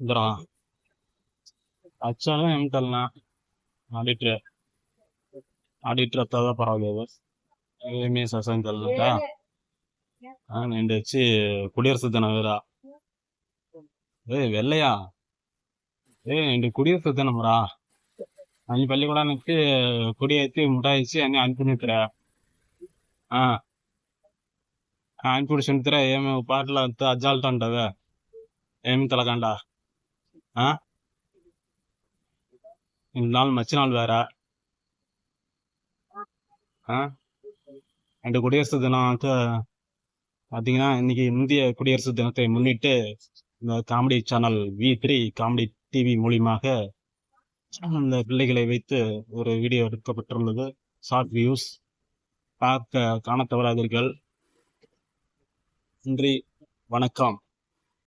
ఇద్దరా వచ్చాను ఏమిటల్నా auditor auditor వస్తుందా పర్వాలేదు ఏమి ససాంగ్ తెల్లట నేను వచ్చి కుడియర్సుద్దన వేరా ఏ వెళ్ళయా ఏ నేను కుడియర్సుద్దనమరా అని పల్లి కూడా నచ్చి కుడి అయితే ముఠాయిచ్చి అని అనుకునిట్రా ఆయన సుంటిరా ఏమి పాటలు అంత అజ్జాలతో ఉంటవే ఏమి తెలకండా இந்த நாள் மச்ச நாள் வேற ஆ ரெண்டு குடியரசு தினம் வந்து பார்த்தீங்கன்னா இன்னைக்கு இந்திய குடியரசு தினத்தை முன்னிட்டு இந்த comedy channel V three comedy TV மூலியமாக இந்த பிள்ளைகளை வைத்து ஒரு வீடியோ எடுக்கப்பட்டுள்ளது ஷார்ட் வியூஸ் பார்க்க காண தவறாதீர்கள் நன்றி. வணக்கம்.